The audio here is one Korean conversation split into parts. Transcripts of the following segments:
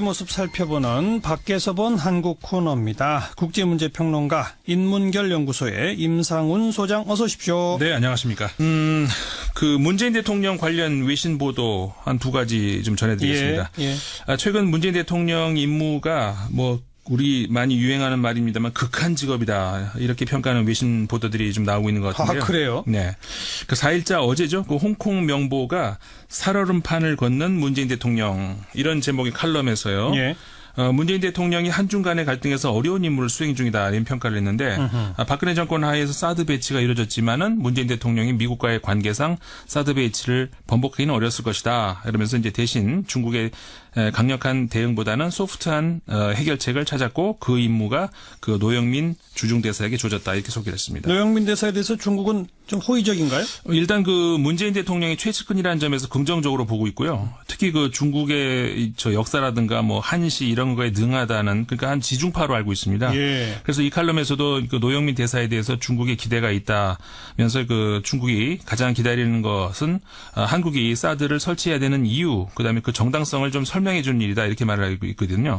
모습 살펴보는 밖에서 본 한국 코너입니다. 국제문제평론가 인문결연구소의 임상훈 소장 어서 오십시오. 네, 안녕하십니까. 음, 그 문재인 대통령 관련 외신 보도 한 두 가지 좀 전해드리겠습니다. 예, 예. 아, 최근 문재인 대통령 임무가 뭐 우리 많이 유행하는 말입니다만 극한 직업이다 이렇게 평가하는 외신 보도들이 좀 나오고 있는 것 같은데요. 아, 그래요? 네. 그 4일자 어제죠. 그 홍콩 명보가 살얼음판을 걷는 문재인 대통령 이런 제목의 칼럼에서요. 예. 어, 문재인 대통령이 한중 간의 갈등에서 어려운 임무를 수행 중이다 이런 평가를 했는데 아, 박근혜 정권 하에서 사드 배치가 이루어졌지만은 문재인 대통령이 미국과의 관계상 사드 배치를 번복하기는 어려웠을 것이다 이러면서 이제 대신 중국의 에, 강력한 대응보다는 소프트한 어, 해결책을 찾았고 그 임무가 그 노영민 주중 대사에게 조졌다 이렇게 소개를 했습니다. 노영민 대사에 대해서 중국은 좀 호의적인가요? 일단 그 문재인 대통령이 최측근이라는 점에서 긍정적으로 보고 있고요. 특히 그 중국의 이저 역사라든가 뭐 한시 이런 거에 능하다는 그러니까 한 지중파로 알고 있습니다. 예. 그래서 이 칼럼에서도 그 노영민 대사에 대해서 중국의 기대가 있다면서 그 중국이 가장 기다리는 것은 아, 한국이 사드를 설치해야 되는 이유, 그다음에 그 정당성을 좀 설 명해 주는 일이다 이렇게 말을 하고 있거든요.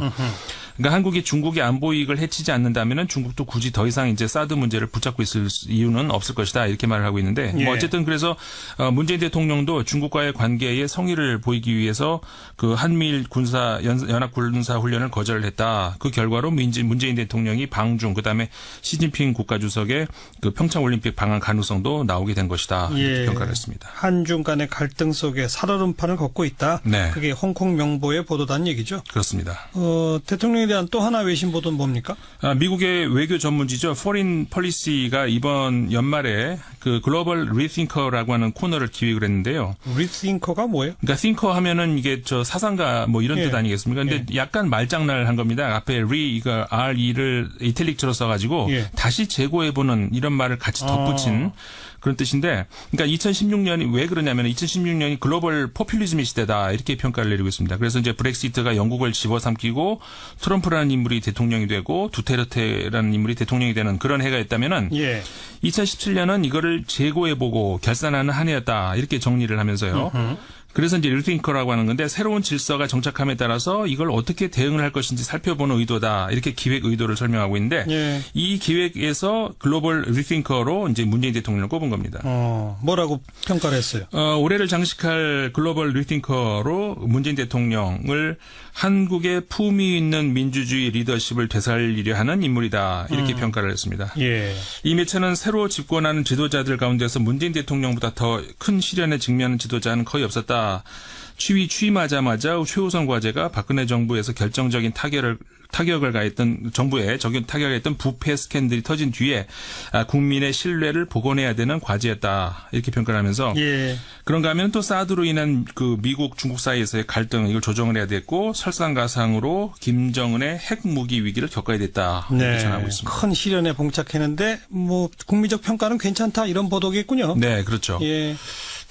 그러니까 한국이 중국의 안보 이익을 해치지 않는다면은 중국도 굳이 더 이상 이제 사드 문제를 붙잡고 있을 이유는 없을 것이다 이렇게 말을 하고 있는데 예. 뭐 어쨌든 그래서 어, 문재인 대통령도 중국과의 관계에 성의를 보이기 위해서 그 한미일 군사 연, 연합 군사 훈련을 거절을 했다. 그 결과로 문재인 대통령이 방중 그다음에 시진핑 국가주석의 그 평창 올림픽 방한 가능성도 나오게 된 것이다. 이렇게 예. 평가를 했습니다. 한중 간의 갈등 속에 살얼음판을 걷고 있다. 네. 그게 홍콩 명보 의 보도단 얘기죠. 그렇습니다. 어, 대통령에 대한 또 하나 외신 보도는 뭡니까? 아, 미국의 외교 전문지죠. 포린 폴리시가 이번 연말에 그 글로벌 리팅커라고 하는 코너를 기획을 했는데요. 리팅커가 뭐예요? 그러니까 띵커 하면은 이게 저 사상가 뭐 이런 예. 뜻 아니겠습니까? 근데 약간 말장난을 한 겁니다. 앞에 리 이거 R E를 이탈릭처로 써가지고 예. 다시 재고해보는 이런 말을 같이 덧붙인 그런 뜻인데, 그러니까 2016년이 왜 그러냐면 2016년이 글로벌 포퓰리즘의 시대다 이렇게 평가를 내리고 있습니다. 그래서 이제 브렉시트가 영국을 집어삼키고 트럼프라는 인물이 대통령이 되고 두테르테라는 인물이 대통령이 되는 그런 해가 있다면은 예. 2017년은 이거를 재고해보고 결산하는 한 해였다 이렇게 정리를 하면서요. 그래서 이제 리팅커라고 하는 건데 새로운 질서가 정착함에 따라서 이걸 어떻게 대응을 할 것인지 살펴보는 의도다 이렇게 기획 의도를 설명하고 있는데 예. 이 기획에서 글로벌 리팅커로 이제 문재인 대통령을 꼽은 겁니다. 어, 뭐라고 평가를 했어요? 어, 올해를 장식할 글로벌 리팅커로 문재인 대통령을 한국의 품위 있는 민주주의 리더십을 되살리려 하는 인물이다 이렇게 평가를 했습니다. 예. 이 매체는 새로 집권하는 지도자들 가운데서 문재인 대통령보다 더 큰 시련에 직면한 지도자는 거의 없었다. 취위 취임하자마자 최우선 과제가 박근혜 정부에서 결정적인 타결을 타격을 가했던 정부에 적용 타격했던 부패 스캔들이 터진 뒤에 아, 국민의 신뢰를 복원해야 되는 과제였다 이렇게 평가를 하면서 예. 그런가 하면 또 사드로 인한 그 미국 중국 사이에서의 갈등 이걸 조정을 해야 됐고 설상가상으로 김정은의 핵 무기 위기를 겪어야 됐다 이렇게 네. 전하고 있습니다. 큰 시련에 봉착했는데 뭐 국민적 평가는 괜찮다 이런 보도겠군요. 네, 그렇죠. 예.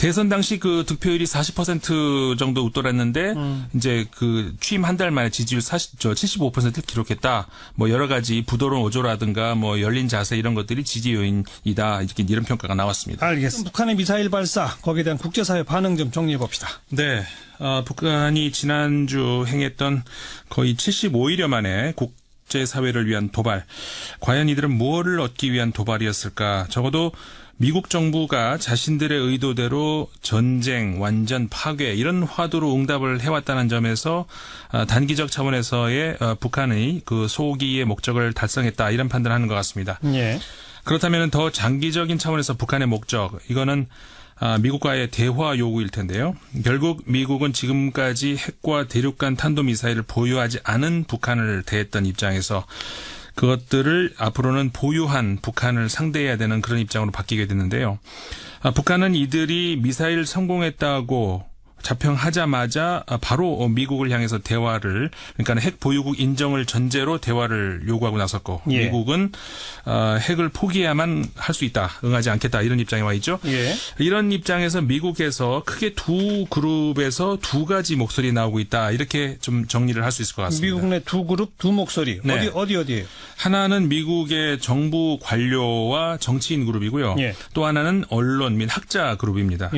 대선 당시 그 득표율이 40% 정도 웃돌았는데 이제 그 취임 한 달 만에 지지율 40, 저 75%를 기록했다. 뭐 여러 가지 부도론 오조라든가 뭐 열린 자세 이런 것들이 지지 요인이다. 이렇게 이런 평가가 나왔습니다. 알겠습니다. 북한의 미사일 발사 거기에 대한 국제사회 반응 좀 정리해 봅시다. 네. 어, 북한이 지난주 행했던 거의 75일여 만에 국제사회를 위한 도발. 과연 이들은 무엇을 얻기 위한 도발이었을까? 적어도 미국 정부가 자신들의 의도대로 전쟁, 완전 파괴 이런 화두로 응답을 해왔다는 점에서 아, 단기적 차원에서의 어, 북한의 그 소기의 목적을 달성했다 이런 판단을 하는 것 같습니다. 예. 그렇다면 더 장기적인 차원에서 북한의 목적 이거는 아, 미국과의 대화 요구일 텐데요. 결국 미국은 지금까지 핵과 대륙간 탄도미사일을 보유하지 않은 북한을 대했던 입장에서 그것들을 앞으로는 보유한 북한을 상대해야 되는 그런 입장으로 바뀌게 됐는데요. 아, 북한은 이들이 미사일 성공했다고 자평하자마자 아, 바로 미국을 향해서 대화를 그러니까 핵 보유국 인정을 전제로 대화를 요구하고 나섰고 예. 미국은 어, 핵을 포기해야만 할 수 있다 응하지 않겠다 이런 입장에 와 있죠. 예. 이런 입장에서 미국에서 크게 두 그룹에서 두 가지 목소리 나오고 있다 이렇게 좀 정리를 할 수 있을 것 같습니다. 미국 내 두 그룹 두 목소리 네. 어디 어디 어디예요? 하나는 미국의 정부 관료와 정치인 그룹이고요. 예. 또 하나는 언론 및 학자 그룹입니다.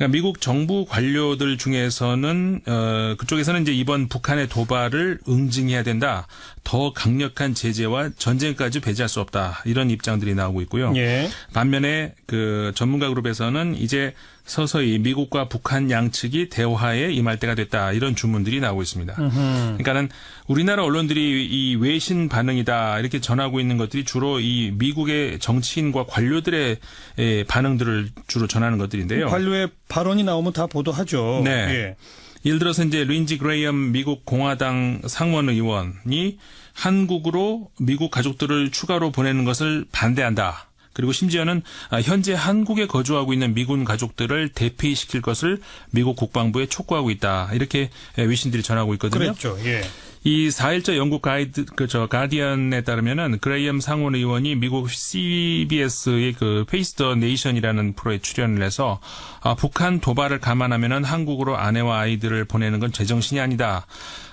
예. 그러니까 미국 정부 관료들 중에서는 어 그쪽에서는 이제 이번 북한의 도발을 응징해야 된다. 더 강력한 제재와 전쟁까지 배제할 수 없다. 이런 입장들이 나오고 있고요. 예. 반면에 그 전문가 그룹에서는 이제 서서히 미국과 북한 양측이 대화에 임할 때가 됐다. 이런 주문들이 나오고 있습니다. 그러니까는 우리나라 언론들이 이 외신 반응이다 이렇게 전하고 있는 것들이 주로 이 미국의 정치인과 관료들의 에, 반응들을 주로 전하는 것들인데요. 관료의 발언이 나오면 다 보도하죠. 네. 예. 예를 들어서 이제 린지 그레이엄 미국 공화당 상원 의원이 한국으로 미국 가족들을 추가로 보내는 것을 반대한다. 그리고 심지어는 아, 현재 한국에 거주하고 있는 미군 가족들을 대피시킬 것을 미국 국방부에 촉구하고 있다. 이렇게 외신들이 전하고 있거든요. 그랬죠. 예. 이 4일째 영국 가이드 그저 가디언에 따르면은 그레이엄 상원 의원이 미국 CBS의 그 페이스 더 네이션이라는 프로에 출연을 해서 아, 북한 도발을 감안하면은 한국으로 아내와 아이들을 보내는 건 제정신이 아니다.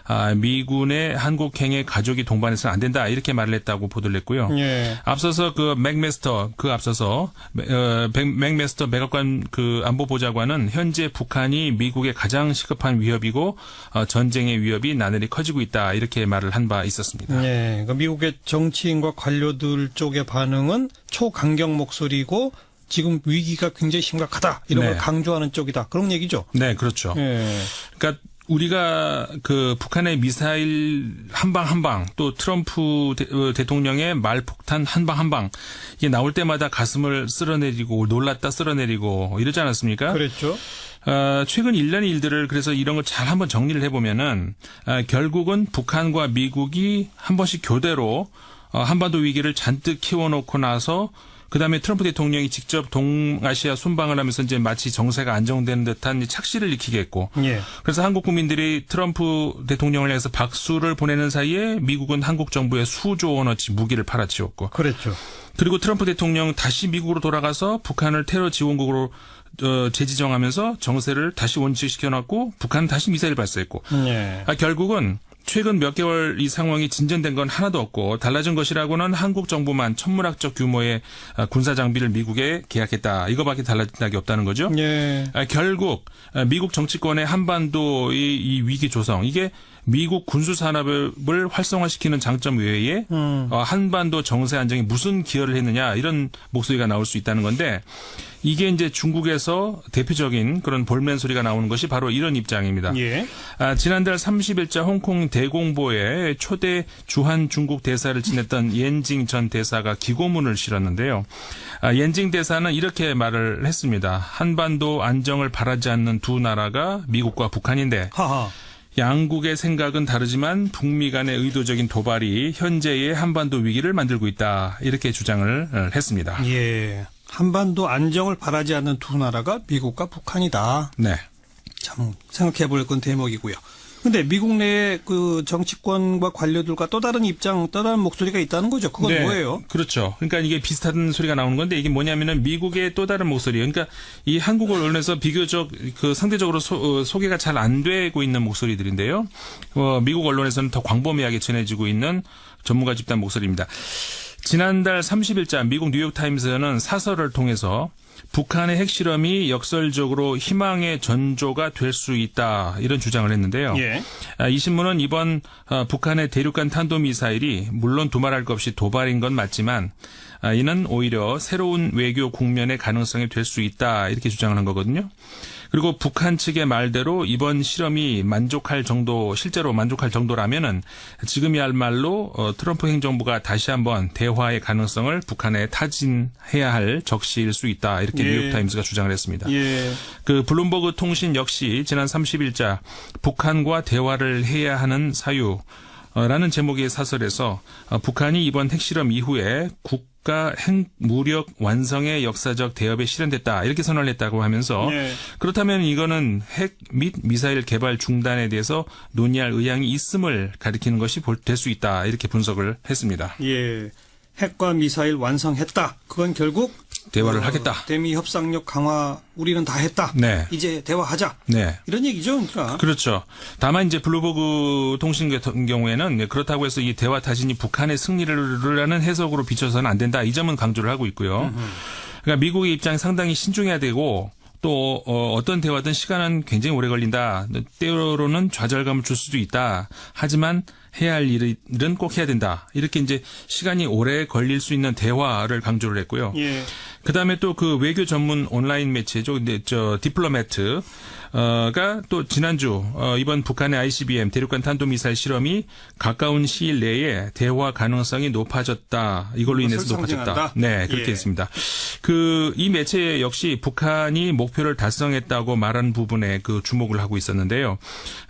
아, 미군의 한국행의 가족이 동반해서는 안 된다. 이렇게 말을 했다고 보도를 했고요. 예. 앞서서 그 맥메스터 그 앞서서 어, 백- 맥메스터 백악관 그 안보보좌관은 현재 북한이 미국의 가장 시급한 위협이고 어, 전쟁의 위협이 나날이 커지고 있다 이렇게 말을 한 바 있었습니다. 예. 그 미국의 정치인과 관료들 쪽의 반응은 초강경 목소리고 지금 위기가 굉장히 심각하다. 이런 네. 걸 강조하는 쪽이다. 그런 얘기죠. 네, 그렇죠. 예. 그러니까 우리가 그 북한의 미사일 한 방 한 방 또 트럼프 대, 어, 대통령의 말폭탄 한 방 한 방 이게 나올 때마다 가슴을 쓸어내리고 놀랐다 쓸어내리고 이러지 않았습니까? 그랬죠. 어, 최근 일련의 일들을 그래서 이런 걸 잘 한번 정리를 해보면은 어, 결국은 북한과 미국이 한 번씩 교대로 어, 한반도 위기를 잔뜩 키워놓고 나서 그다음에 트럼프 대통령이 직접 동아시아 순방을 하면서 이제 마치 정세가 안정되는 듯한 이 착시를 일으키게 했고 예. 그래서 한국 국민들이 트럼프 대통령을 향해서 박수를 보내는 사이에 미국은 한국 정부에 수조 원어치 무기를 팔아치웠고 그랬죠. 그리고 트럼프 대통령 다시 미국으로 돌아가서 북한을 테러 지원국으로 어, 재지정하면서 정세를 다시 원칙시켜놨고 북한은 다시 미사일 발사했고 예. 아, 결국은 최근 몇 개월 이 상황이 진전된 건 하나도 없고 달라진 것이라고는 한국 정부만 천문학적 규모의 아, 군사 장비를 미국에 계약했다 이거밖에 달라진 게 없다는 거죠. 예. 아, 결국 아, 미국 정치권의 한반도의 이 위기 조성 이게 미국 군수 산업을 활성화시키는 장점 외에 음. 어, 한반도 정세 안정에 무슨 기여를 했느냐 이런 목소리가 나올 수 있다는 건데 이게 이제 중국에서 대표적인 그런 볼멘 소리가 나오는 것이 바로 이런 입장입니다. 예. 아, 지난달 30일자 홍콩 대공보에 초대 주한 중국 대사를 지냈던 옌징 전 대사가 기고문을 실었는데요. 아, 옌징 대사는 이렇게 말을 했습니다. 한반도 안정을 바라지 않는 두 나라가 미국과 북한인데 하하. 양국의 생각은 다르지만 북미 간의 의도적인 도발이 현재의 한반도 위기를 만들고 있다. 이렇게 주장을 어, 했습니다. 예. 한반도 안정을 바라지 않는 두 나라가 미국과 북한이다. 네. 참 생각해 볼 건 대목이고요. 근데 미국 내의 그 정치권과 관료들과 또 다른 입장, 또 다른 목소리가 있다는 거죠. 그건 네, 뭐예요? 그렇죠. 그러니까 이게 비슷한 소리가 나오는 건데 이게 뭐냐면은 미국의 또 다른 목소리. 그러니까 이 한국 언론에서 비교적 그 상대적으로 소, 개가 잘 안 되고 있는 목소리들인데요. 어, 미국 언론에서는 더 광범위하게 전해지고 있는 전문가 집단 목소리입니다. 지난달 30일자 미국 뉴욕타임스는 사설을 통해서 북한의 핵실험이 역설적으로 희망의 전조가 될 수 있다 이런 주장을 했는데요. 예. 아, 이 신문은 이번 어, 북한의 대륙간 탄도미사일이 물론 두말할 것 없이 도발인 건 맞지만 아, 이는 오히려 새로운 외교 국면의 가능성이 될 수 있다 이렇게 주장을 한 거거든요. 그리고 북한 측의 말대로 이번 실험이 만족할 정도 실제로 만족할 정도라면은 지금이야말로 어, 트럼프 행정부가 다시 한번 대화의 가능성을 북한에 타진해야 할 적시일 수 있다 이렇게 예. 뉴욕타임스가 주장을 했습니다. 예. 그 블룸버그 통신 역시 지난 30일자 북한과 대화를 해야 하는 사유 라는 제목의 사설에서 어, 북한이 이번 핵실험 이후에 국 가 핵 무력 완성의 역사적 대업에 실현됐다 이렇게 선언을 했다고 하면서 예. 그렇다면 이거는 핵 및 미사일 개발 중단에 대해서 논의할 의향이 있음을 가리키는 것이 될 수 있다 이렇게 분석을 했습니다. 예. 핵과 미사일 완성했다. 그건 결국 대화를 어, 하겠다. 대미 협상력 강화 우리는 다 했다. 네. 이제 대화하자. 네. 이런 얘기죠, 그러니까. 그렇죠. 다만 이제 블루버그 통신 같은 경우에는 그렇다고 해서 이 대화 타진이 북한의 승리를 하는 해석으로 비춰서는 안 된다. 이 점은 강조를 하고 있고요. 그러니까 미국의 입장이 상당히 신중해야 되고 또 어, 어떤 대화든 시간은 굉장히 오래 걸린다. 때로는 좌절감을 줄 수도 있다. 하지만 해야 할 일은 꼭 해야 된다. 이렇게 이제 시간이 오래 걸릴 수 있는 대화를 강조를 했고요. 예. 그다음에 또 그 외교 전문 온라인 매체죠. 근데 저 디플로매트 어가 또 지난주 어 이번 북한의 ICBM 대륙간 탄도미사일 실험이 가까운 시일 내에 대화 가능성이 높아졌다. 이걸로 인해서 높아졌다. 네, 그렇게 예. 했습니다. 그 이 매체 역시 북한이 목표를 달성했다고 말한 부분에 그 주목을 하고 있었는데요.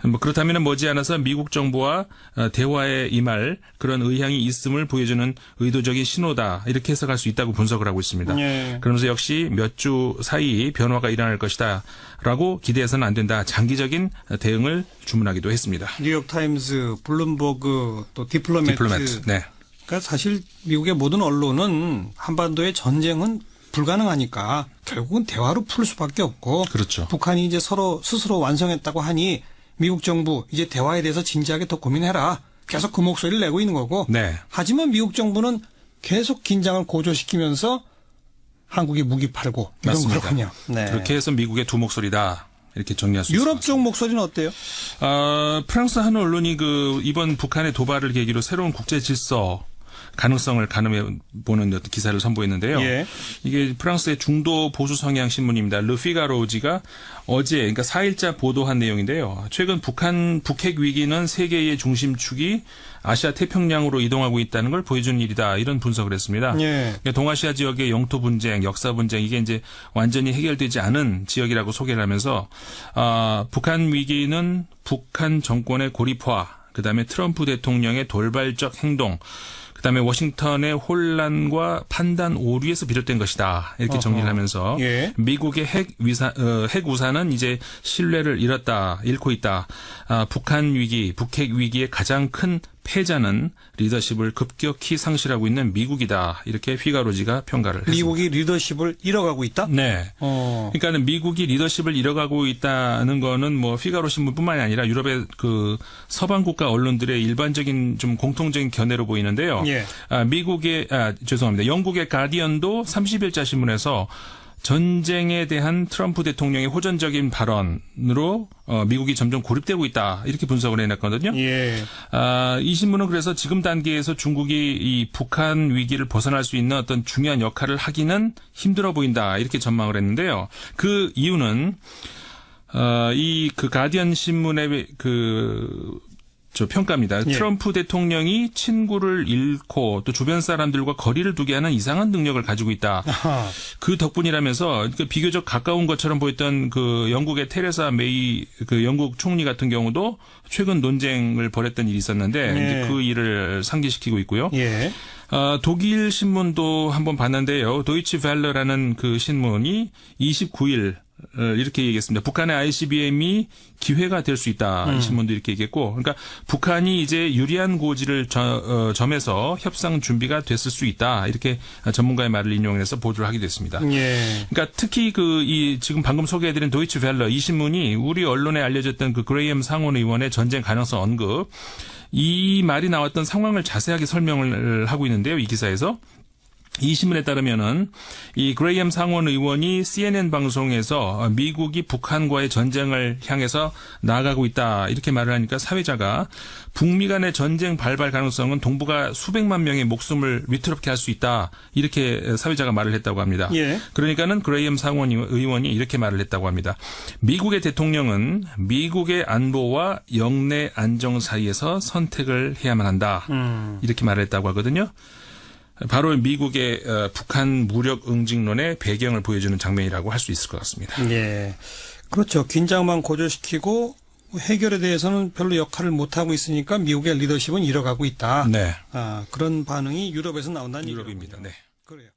뭐 그렇다면 머지않아서 미국 정부와 어, 대화에 임할 그런 의향이 있음을 보여주는 의도적인 신호다. 이렇게 해석할 수 있다고 분석을 하고 있습니다. 예. 그러면서 역시 몇 주 사이 변화가 일어날 것이다. 라고 기대해서는 안 된다. 장기적인 대응을 주문하기도 했습니다. 뉴욕 타임즈, 블룸버그, 또 디플로매트. 디플로매트. 네. 그러니까 사실 미국의 모든 언론은 한반도의 전쟁은 불가능하니까 결국은 대화로 풀 수밖에 없고 그렇죠. 북한이 이제 서로 스스로 완성했다고 하니 미국 정부 이제 대화에 대해서 진지하게 더 고민해라. 계속 그 목소리를 내고 있는 거고. 네. 하지만 미국 정부는 계속 긴장을 고조시키면서 한국이 무기 팔고 이런 맞습니다. 거군요. 네. 그렇게 해서 미국의 두 목소리다. 이렇게 정리할 수 유럽 있습니다. 쪽 목소리는 어때요? 어, 프랑스 한 언론이 그 이번 북한의 도발을 계기로 새로운 국제 질서 가능성을 가늠해 보는 어떤 기사를 선보였는데요. 예. 이게 프랑스의 중도 보수 성향 신문입니다. 르피가로지가 어제 그러니까 4일자 보도한 내용인데요. 최근 북한 북핵 위기는 세계의 중심축이 아시아 태평양으로 이동하고 있다는 걸 보여주는 일이다. 이런 분석을 했습니다. 예. 그러니까 동아시아 지역의 영토 분쟁, 역사 분쟁 이게 이제 완전히 해결되지 않은 지역이라고 소개를 하면서 아, 북한 위기는 북한 정권의 고립화, 그다음에 트럼프 대통령의 돌발적 행동, 그다음에 워싱턴의 혼란과 판단 오류에서 비롯된 것이다. 이렇게 정리를 어허. 하면서 예. 미국의 핵 위사 어, 핵 우산은 이제 신뢰를 잃었다, 잃고 있다. 아, 북한 위기, 북핵 위기의 가장 큰 패자는 리더십을 급격히 상실하고 있는 미국이다. 이렇게 휘가로지가 평가를 했습니다. 미국이 리더십을 잃어가고 있다? 네. 어. 그러니까는 미국이 리더십을 잃어가고 있다는 거는 뭐 피가로 신문뿐만이 아니라 유럽의 그 서방 국가 언론들의 일반적인 좀 공통적인 견해로 보이는데요. 예. 아, 미국의 아 죄송합니다. 영국의 가디언도 30일자 신문에서 전쟁에 대한 트럼프 대통령의 호전적인 발언으로 어, 미국이 점점 고립되고 있다 이렇게 분석을 해놨거든요. 예. 아, 이 신문은 그래서 지금 단계에서 중국이 이 북한 위기를 벗어날 수 있는 어떤 중요한 역할을 하기는 힘들어 보인다 이렇게 전망을 했는데요. 그 이유는 어, 이 그 가디언 신문의 그 저 평가입니다. 예. 트럼프 대통령이 친구를 잃고 또 주변 사람들과 거리를 두게 하는 이상한 능력을 가지고 있다. 아하. 그 덕분이라면서 그 비교적 가까운 것처럼 보였던 그 영국의 테레사 메이 그 영국 총리 같은 경우도 최근 논쟁을 벌였던 일이 있었는데 네. 이제 그 일을 상기시키고 있고요. 예. 아, 독일 신문도 한번 봤는데요. 도이치 벨러라는 그 신문이 29일 어, 이렇게 얘기했습니다. 북한의 ICBM이 기회가 될 수 있다. 음. 이 신문도 이렇게 얘기했고, 그러니까 북한이 이제 유리한 고지를 저, 어, 점에서 협상 준비가 됐을 수 있다. 이렇게 전문가의 말을 인용해서 보도를 하게 됐습니다. 예. 그러니까 특히 그 이 지금 방금 소개해드린 도이치 벨러 이 신문이 우리 언론에 알려졌던 그 그레이엄 상원 의원의 전쟁 가능성 언급 이 말이 나왔던 상황을 자세하게 설명을 하고 있는데요 이 기사에서 이 신문에 따르면은 이 그레이엄 상원 의원이 CNN 방송에서 미국이 북한과의 전쟁을 향해서 나아가고 있다 이렇게 말을 하니까 사회자가 북미 간의 전쟁 발발 가능성은 동북아 수백만 명의 목숨을 위태롭게 할 수 있다 이렇게 사회자가 말을 했다고 합니다. 예. 그러니까는 그레이엄 상원 의원이 이렇게 말을 했다고 합니다. 미국의 대통령은 미국의 안보와 영내 안정 사이에서 선택을 해야만 한다. 음. 이렇게 말을 했다고 하거든요. 바로 미국의 어, 북한 무력 응징론의 배경을 보여주는 장면이라고 할 수 있을 것 같습니다. 예. 그렇죠. 긴장만 고조시키고 해결에 대해서는 별로 역할을 못 하고 있으니까 미국의 리더십은 잃어가고 있다. 네. 아, 그런 반응이 유럽에서 나온다는 유럽입니다. 얘기군요. 네. 그래요.